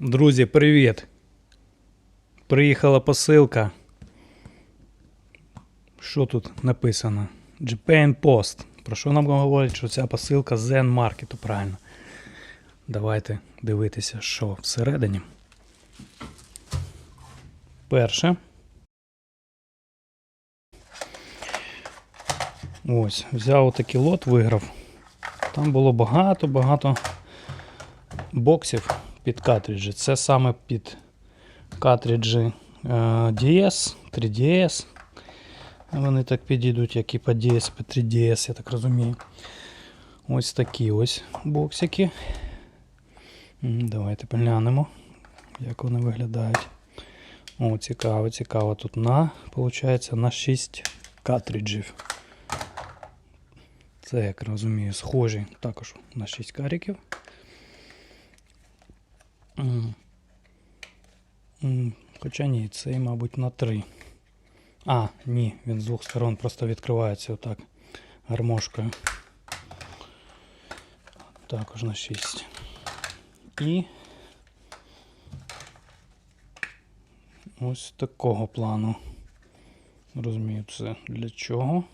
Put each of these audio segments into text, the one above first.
Друзі, привіт! Приїхала посилка. Що тут написано? Japan Post. Про що нам говорять, що ця посилка Zen Market, правильно. Давайте дивитися, що всередині. Перше. Ось, взяв отакий лот, виграв. Там було багато-багато боксів під картриджі. Це саме під картриджі е, DS, 3DS. Вони так підійдуть, як і по DS, по 3DS, я так розумію. Ось такі ось боксики. Давайте поглянемо, як вони виглядають. О, цікаво, цікаво. Тут на, виходить, на 6 картриджів. Це, як розумію, схожі також на 6 кариків. Хоча ні, цей, мабуть, на 3. А, ні, він з двох сторон просто відкривається отак гармошкою. Також на 6. І ось такого плану. Розумію, це для чого.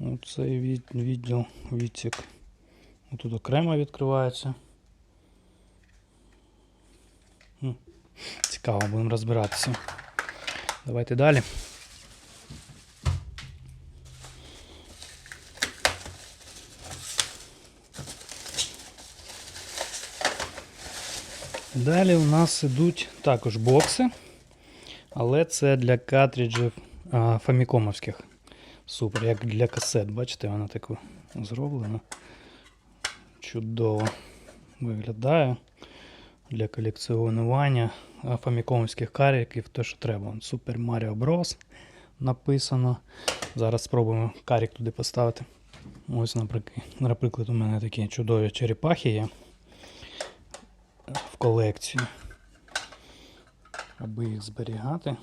Оцей відділ, відсік. Тут окремо відкривається. Цікаво, будемо розбиратися. Давайте далі. Далі у нас ідуть також бокси, але це для картриджів а, фамікомовських. Супер, як для касет, бачите, вона так зроблена. Чудово виглядає для колекціонування а, фамікомовських каріків, те, що треба. Super Mario Bros. написано. Зараз спробуємо карік туди поставити. Ось, наприклад, у мене такі чудові черепахи є в колекції. Аби їх зберігати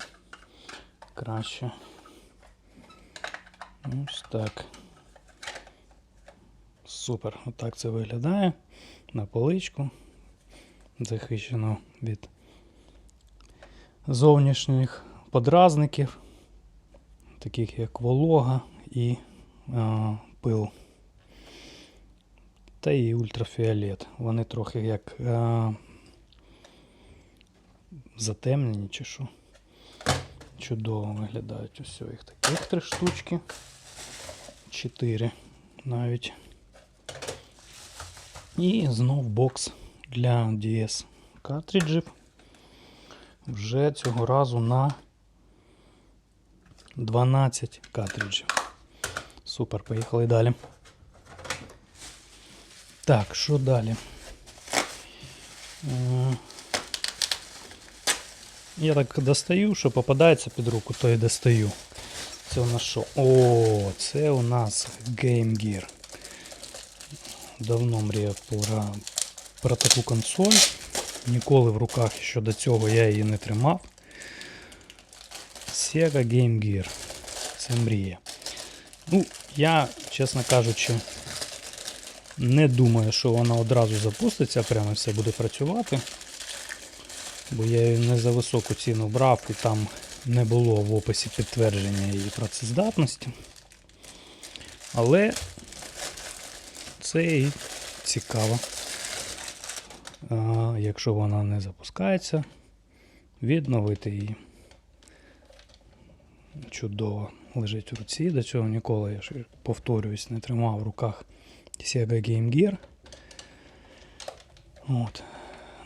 краще. Ось так. Супер. Отак це виглядає. На поличку. Захищено від зовнішніх подразників, таких як волога і а, пил. Та і ультрафіолет. Вони трохи як а, затемнені чи що. Чудово виглядають. Ось їх таких три штучки. Чотири навіть. І знов бокс для DS картриджів. Вже цього разу на 12 картриджів. Супер, поїхали далі. Так, що далі? Е, Я так достаю, що попадається під руку, то і достаю. Це у нас що? О, це у нас Game Gear. Давно мріяв про, таку консоль. Ніколи в руках ще до цього я її не тримав. Sega Game Gear. Це мрія. Ну, я, чесно кажучи, не думаю, що вона одразу запуститься, прямо все буде працювати. Бо я її не за високу ціну брав і там не було в описі підтвердження її працездатності. Але це і цікаво. Якщо вона не запускається, відновити її. Чудово лежить в руці. До цього ніколи, я ж повторююсь, не тримав в руках Sega Game Gear. От.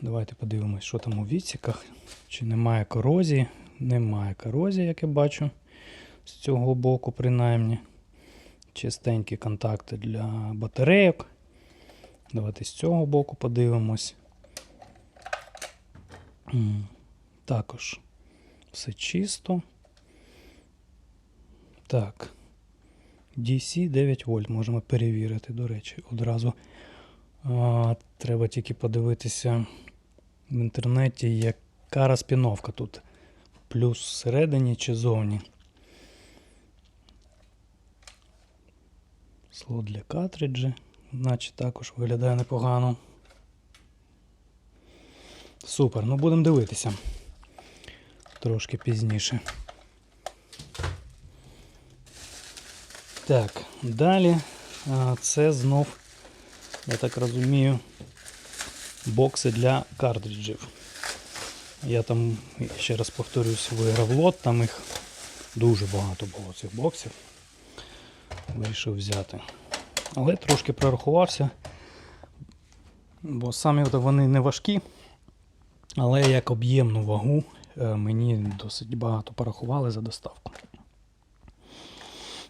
Давайте подивимось, що там у відсіках. Чи немає корозії? Немає корозії, як я бачу. З цього боку, принаймні. Чистенькі контакти для батарейок. Давайте з цього боку подивимось. Також все чисто. Так. DC 9 вольт можемо перевірити, до речі, одразу. А, треба тільки подивитися в інтернеті, яка розпіновка тут. Плюс всередині чи зовні. Слот для картриджі, наче також виглядає непогано. Супер, ну будемо дивитися. Трошки пізніше. Так, далі це знов, я так розумію, бокси для картриджів. Я там, ще раз повторюсь, виграв лот, там їх дуже багато було цих боксів. Вирішив взяти. Але трошки прорахувався, бо самі вони не важкі, але як об'ємну вагу е, мені досить багато порахували за доставку.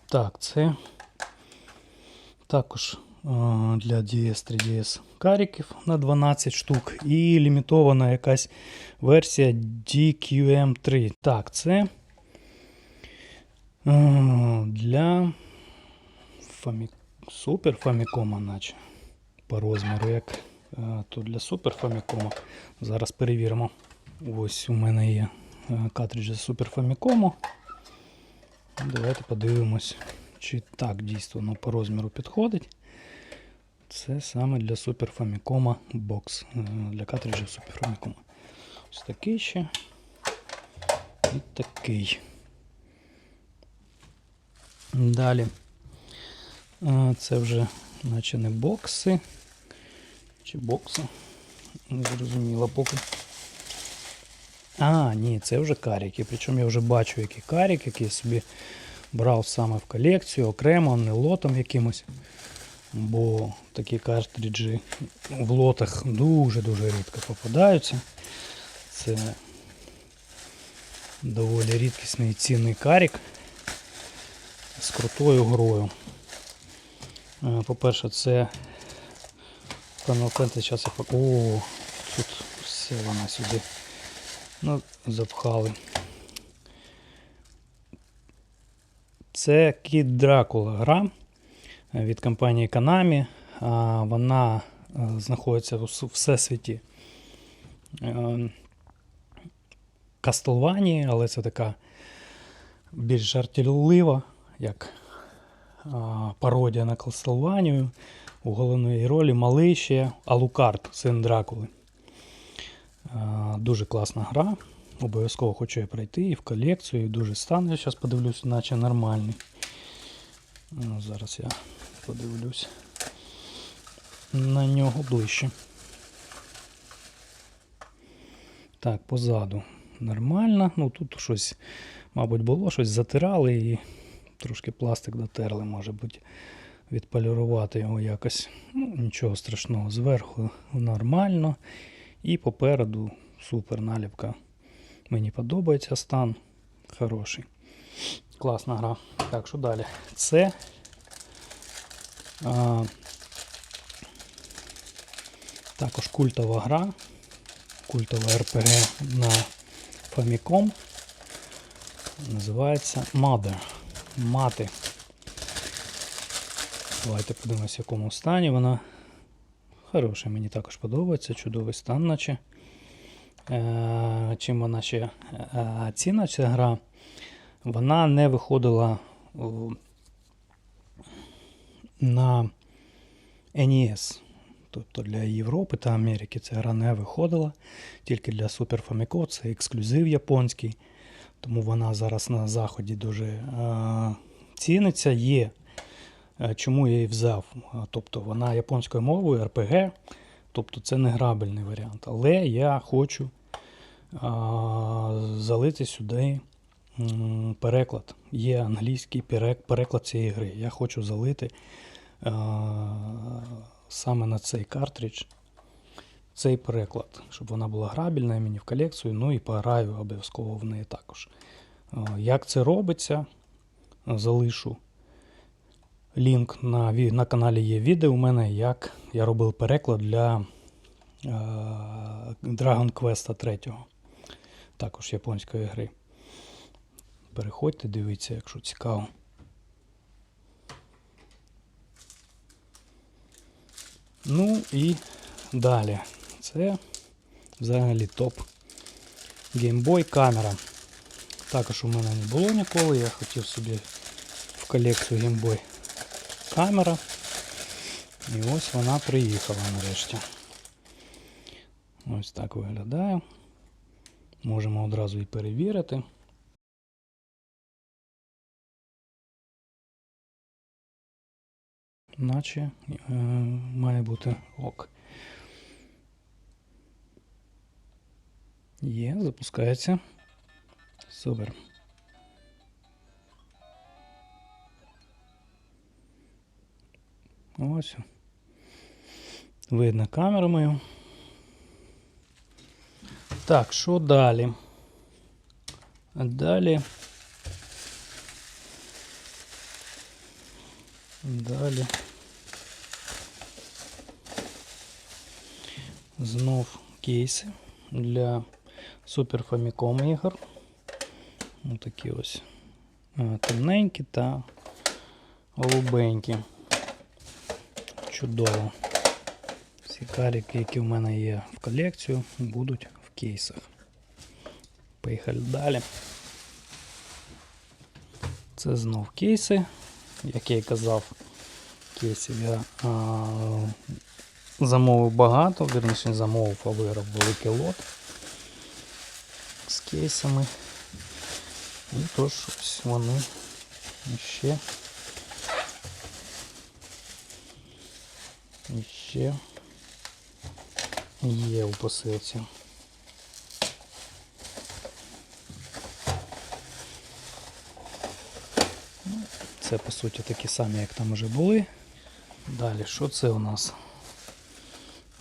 Так, це також е, для DS 3DS каріків на 12 штук і лімітована якась версія DQM3. Так, це е, для Фамі... Супер Фамікома, наче по розміру, як то для Супер Фамікома. Зараз перевіримо. Ось у мене є е, картриджі Супер Фамікому. Давайте подивимось, чи так дійсно воно по розміру підходить. Це саме для Super Famicom бокс. е, Для картриджів Super Famicom. Ось такий ще. І такий. Далі. Е, Це вже наче не бокси. Чи бокси? Не зрозуміло поки. А, ні, це вже каріки. Причому я вже бачу, які каріки, які я собі брав саме в колекцію, окремо, не лотом якимось. Бо такі картриджі в лотах дуже-дуже рідко попадаються. Це доволі рідкісний і цінний карік з крутою грою. Е, По-перше, це Final Fantasy, зараз я пок- О, тут все вона сюди ну, запхали. Це Кіт Дракула гра від компанії Konami. Вона е, знаходиться у всесвіті Castlevania, але це така більш жартівлива, як пародія на Castlevania. У головної ролі малий ще Алукард, син Дракули. Дуже класна гра. Обов'язково хочу я пройти і в колекцію, і дуже стан. Я зараз подивлюсь, наче нормальний. Ну, зараз я подивлюсь на нього ближче. Так, позаду нормально. Ну тут щось, мабуть, було, щось затирали і трошки пластик дотерли, може бути, відполірувати його якось. Ну, нічого страшного. Зверху нормально. І попереду супер наліпка. Мені подобається стан. Хороший. Класна гра. Так, що далі? Це. А, також культова гра. Культова RPG на Famicom. Називається Mother. Мати. Давайте подивимось, в якому стані вона. Хороша, мені також подобається. Чудовий стан, наче. Е, чим вона ще е, ціна ця гра? Вона не виходила о, на NES. Тобто для Європи та Америки ця гра не виходила. Тільки для Super Famicom це ексклюзив японський. Тому вона зараз на заході дуже е, ціниться. Є. Е, Чому я її взяв? Е, Тобто вона японською мовою, RPG, тобто це не грабельний варіант. Але я хочу а, залити сюди переклад. Є англійський переклад цієї гри. Я хочу залити а, саме на цей картридж цей переклад, щоб вона була грабельна і мені в колекцію, ну і пограю обов'язково в неї також. Як це робиться, залишу лінк на, на каналі є відео у мене, як я робив переклад для е, Dragon Quest 3. Також японської гри. Переходьте, дивіться, якщо цікаво. Ну і далі. Це взагалі топ. Boy камера. Також у мене не було ніколи. Я хотів собі в колекцію Boy камера. І ось вона приїхала нарешті. Ось так виглядає. Можемо одразу і перевірити. Наче е, має бути ок. Є, запускається. Супер. Ось. Видно камеру мою. Так, що далі? Далі. Далі. Знов кейси для Super Famicom ігор. Ось такі ось е, темненькі та голубенькі. Чудово. Всі каріки, які в мене є в колекцію, будуть в кейсах. Поїхали далі. Це знов кейси. Як я і казав, кейсів я а, замовив багато, вірніше замовив, а виграв великий лот з кейсами. І тож ось вони ще. Ще є у посилці. Це по суті такі самі, як там вже були. Далі, що це у нас?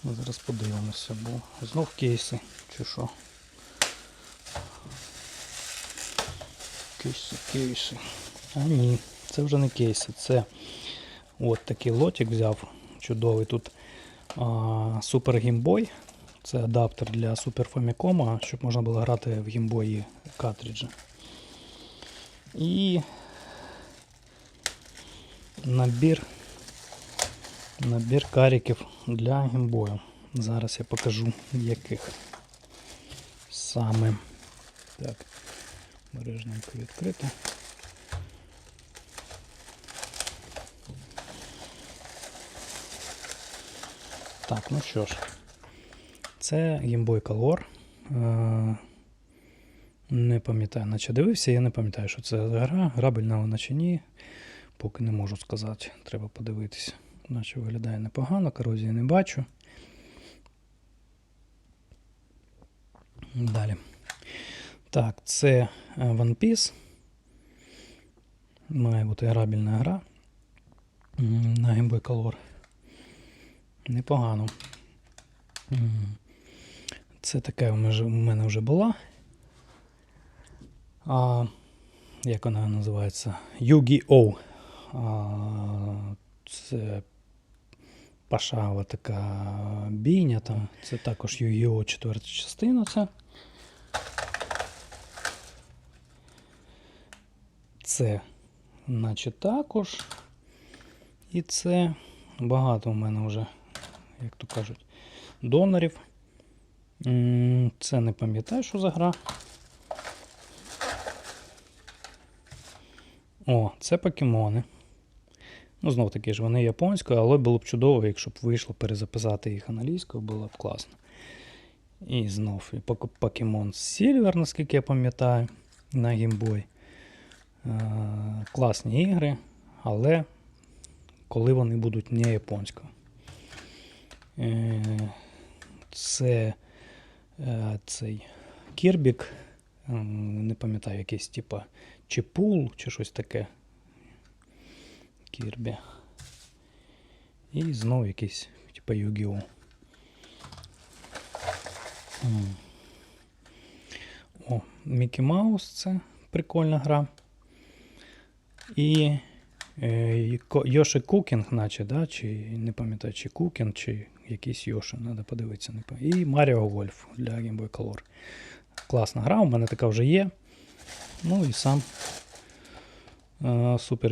Ми зараз подивимося, бо знов кейси чи що. Кейси, кейси. А ні, це вже не кейси, це от такий лотик взяв чудовий тут Super Game Boy. Це адаптер для Super Famicom, щоб можна було грати в Game Boy картриджі. І набір, набір каріків для Boy. Зараз я покажу яких саме. Так, бережненько відкрито. Так, ну що ж, це Game Color. Е, Не пам'ятаю, наче дивився, я не пам'ятаю, що це за гра. Грабельна вона чи ні. Поки не можу сказати, треба подивитися. Наче виглядає непогано, корозії не бачу. Далі. Так, це е, One Piece. Має бути грабельна гра на Game Boy Color. Непогано. Це таке у мене- вже була. А, як вона називається? Yu-Gi-Oh! Це пашава така бійня там. Це також Yu-Gi-Oh! четверта частина. Це. Це, наче також. І це багато у мене вже, як то кажуть, донорів. Це не пам'ятаю, що за гра. О, це покемони. Ну, знов таки ж, вони японською, але було б чудово, якщо б вийшло перезаписати їх англійською, було б класно. І знов і пок- Pokemon Silver, наскільки я пам'ятаю, на. Е, класні ігри, але коли вони будуть не японською. Е, Це е, цей Кірбік, ем, не пам'ятаю, якийсь типа чи пул, чи щось таке. Кірбі. І знову якийсь, типа Yu-Gi-Oh! О, Мікі Маус це прикольна гра. І е, Йоши Кукінг, наче, да? чи не пам'ятаю, чи Кукінг, чи якийсь Йоши, треба подивитися. І Mario Golf для Game Boy Color. Класна гра, у мене така вже є. Ну і сам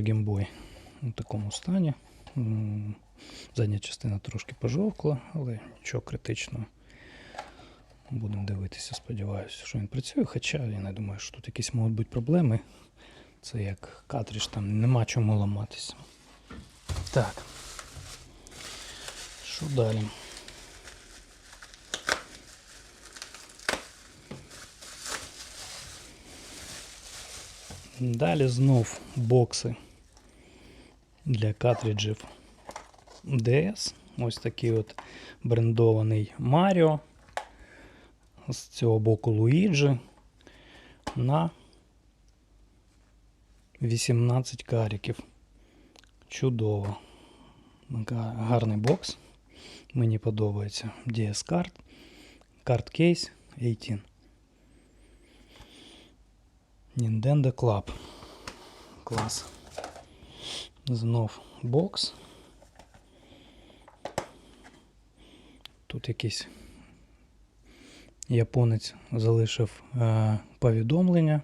Game Boy у такому стані. Задня частина трошки пожовкла, але нічого критичного. Будемо дивитися, сподіваюся, що він працює. Хоча я не думаю, що тут якісь можуть бути проблеми. Це як картридж, там нема чому ламатися. Так. Що далі? Далі знов бокси для картриджів DS. Ось такий от брендований Маріо. З цього боку Луїджі на 18 каріків. Чудово. Гарний бокс. Мені подобається. DS карт. Карт кейс 18. Nintendo Club. Клас. Знов бокс. Тут якийсь японець залишив е, повідомлення.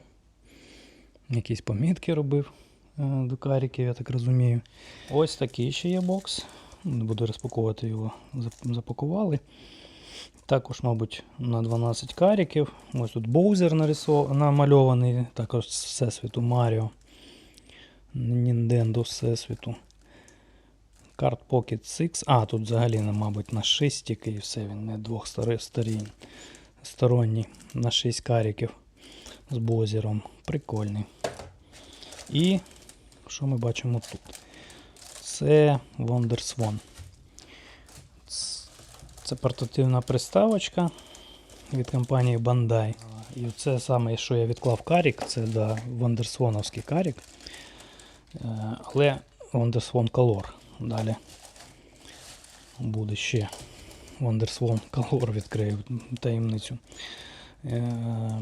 Якісь помітки робив е, до каріків, я так розумію. Ось такий ще є бокс. Не буду розпаковувати його. Запакували. Також, мабуть, на 12 каріків. Ось тут Боузер намальований, також з Всесвіту Маріо. Nintendo Всесвіту. Card Pocket 6. А, тут взагалі, мабуть, на 6 тільки і все, він не двох. Сторонній на 6 каріків з бозером. Прикольний. І що ми бачимо тут? Це WonderSwan. Це портативна приставочка від компанії Bandai. І це саме, що я відклав карік, це да, Wonderswanовський карік. Е, Але Wonderswan Color. Далі буде ще Wonderswan Color відкрию таємницю. Е,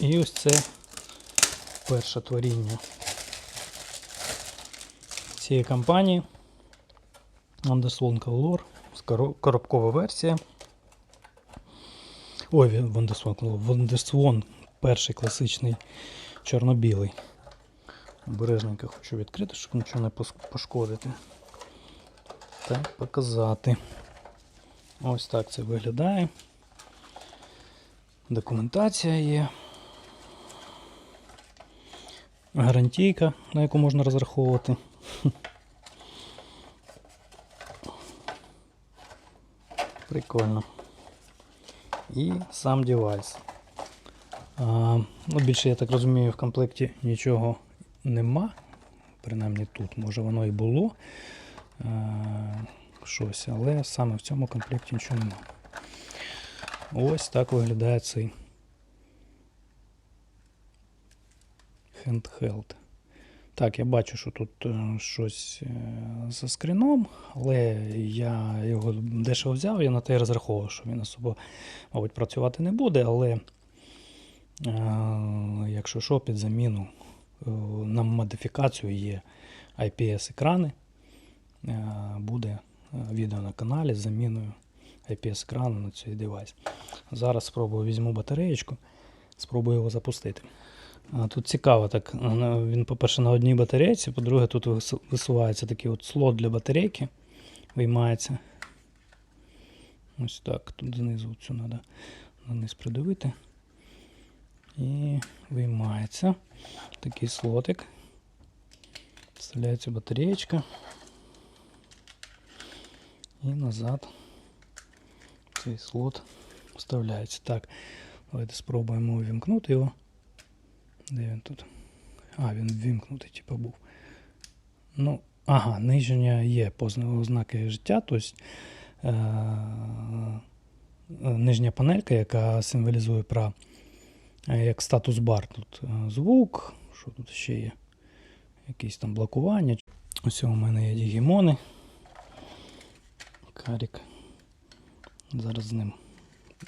І ось це перше творіння цієї компанії. Wonderswan Color. Коробкова версія. Ой, він- Color. Wonderswan перший класичний чорно-білий. Обережненько хочу відкрити, щоб нічого не пошкодити. Так, показати. Ось так це виглядає. Документація є. Гарантійка, на яку можна розраховувати. Прикольно. І сам девайс. А, ну, більше, я так розумію, в комплекті нічого нема. Принаймні тут, може воно і було а, щось, але саме в цьому комплекті нічого нема. Ось так виглядає цей handheld. Так, я бачу, що тут е, щось е, за скріном, але я його дешево взяв, я на те розраховував, що він особо, мабуть, працювати не буде, але е, якщо що, під заміну на модифікацію є IPS-екрани, буде відео на каналі з заміною IPS-екрану на цей девайс. Зараз спробую візьму батареєчку, спробую його запустити. Тут цікаво, так. Він, по-перше, на одній батарейці, по-друге, тут висувається такий от слот для батарейки. Виймається. Ось так. Тут знизу цю треба наниз придивити. І виймається. Такий слотик. Вставляється батареєчка. І назад цей слот вставляється. Так, давайте спробуємо увімкнути його. Де він тут? А, він ввімкнутий, типу, був. Ну, ага, нижня є ознаки життя, тобто е, нижня панелька, яка символізує про е, як статус бар. Тут е, звук, що тут ще є? Якісь там блокування. Ось у мене є дігімони. Карік. Зараз з ним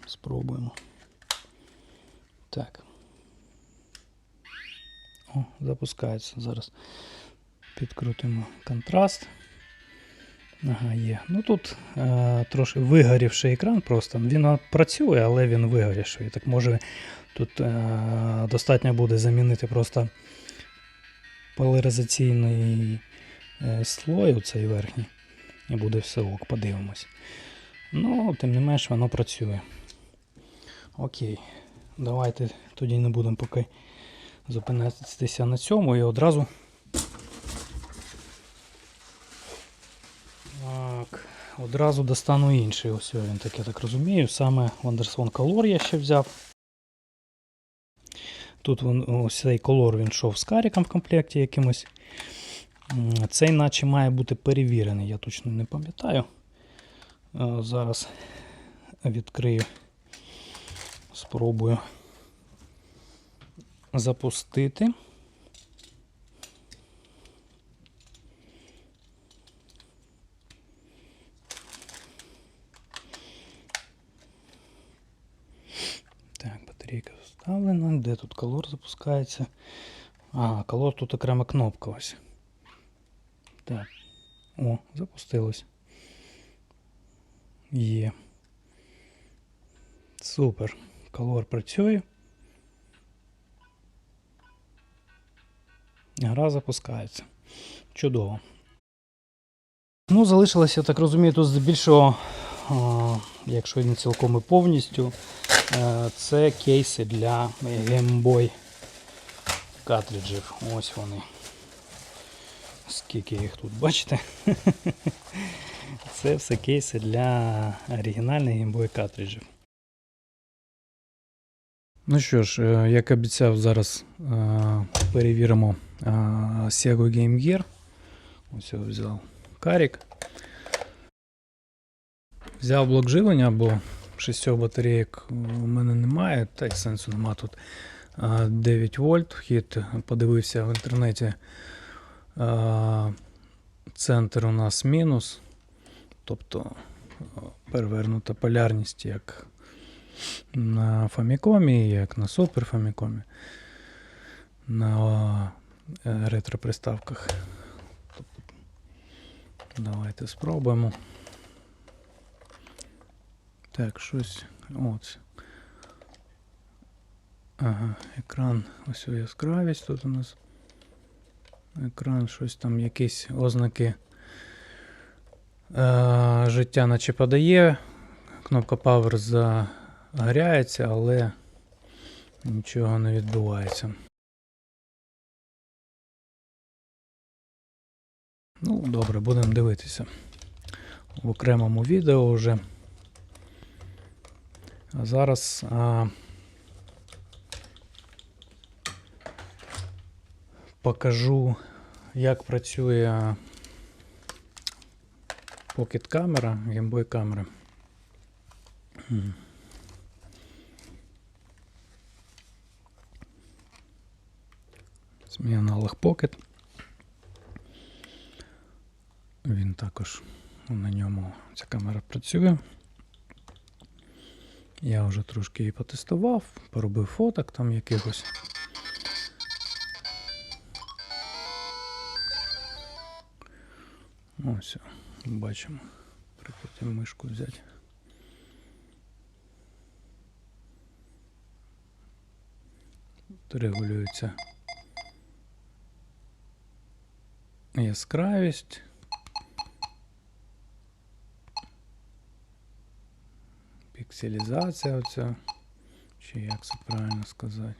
спробуємо. Так. О, запускається. Зараз підкрутимо контраст. Ага, є. Ну тут е, трошки вигорівший екран просто. Він працює, але він вигорівший. Так може тут е, достатньо буде замінити просто поляризаційний е, слой, оцей верхній. І буде все ок, подивимось. Ну, тим не менш, воно працює. Окей. Давайте тоді не будемо поки зупинятися на цьому і одразу. Так, одразу достану інший. Ось він так, я так розумію. Саме Wonderswan Color я ще взяв. Тут він, ось цей колор він йшов з каріком в комплекті якимось. Цей наче має бути перевірений, я точно не пам'ятаю. Зараз відкрию, спробую запустити. Так, батарейка вставлена. Де тут колор запускається? А, колор тут окрема кнопка ось. Так. О, запустилось. Є. Супер. Колор працює. Гра запускається. Чудово. Ну, залишилося, я так розумію, тут здебільшого, якщо не цілком і повністю, е, це кейси для Game Boy картриджів. Ось вони. Скільки їх тут, бачите? Це все кейси для оригінальних Game Boy картриджів. Ну що ж, е, як обіцяв, зараз е, перевіримо Sega Game Gear. Ось я взяв карік. Взяв блок живлення, бо шістьох батарейок у мене немає, та й сенсу нема тут. 9 вольт вхід, подивився в інтернеті. Центр у нас мінус, тобто перевернута полярність як на Famicom, як на Super Famicom, на е, ретро-приставках. Тобто, давайте спробуємо. Так, щось. От. Ага, екран. Ось яскравість тут у нас. Екран, щось там, якісь ознаки е, життя наче подає. Кнопка Power загоряється, але нічого не відбувається. Ну, добре, будемо дивитися в окремому відео вже. А зараз а, покажу, як працює Pocket камера, Boy камера. Це аналог Pocket. Він також на ньому ця камера працює. Я вже трошки її потестував, поробив фоток там якихось. Ось, бачимо. Прикрутимо мишку взяти. Регулюється яскравість. Пікселізація оця. Чи як це правильно сказати?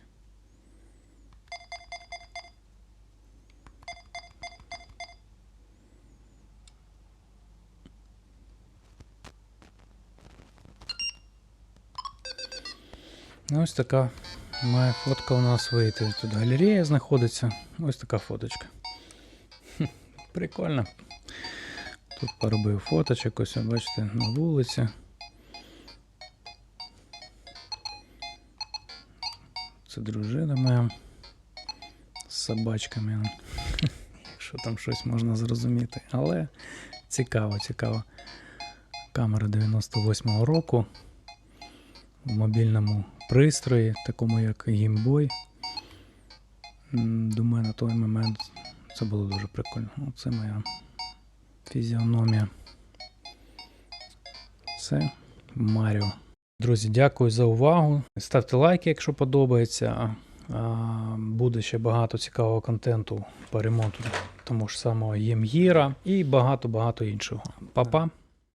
Ну, Ось така має фотка у нас вийти. Тут галерея знаходиться. Ось така фоточка. Прикольно. Тут поробив фоточок, ось бачите, на вулиці. Це дружина моя з собачками. Якщо там щось можна зрозуміти. Але цікаво, цікаво. Камера 98-го року в мобільному пристрої, такому як. М, Думаю, на той момент це було дуже прикольно. Оце моя фізіономія. Це Маріо. Друзі, дякую за увагу. Ставте лайки, якщо подобається. Буде ще багато цікавого контенту по ремонту того ж самого Ємгіра і багато-багато іншого. Па-па!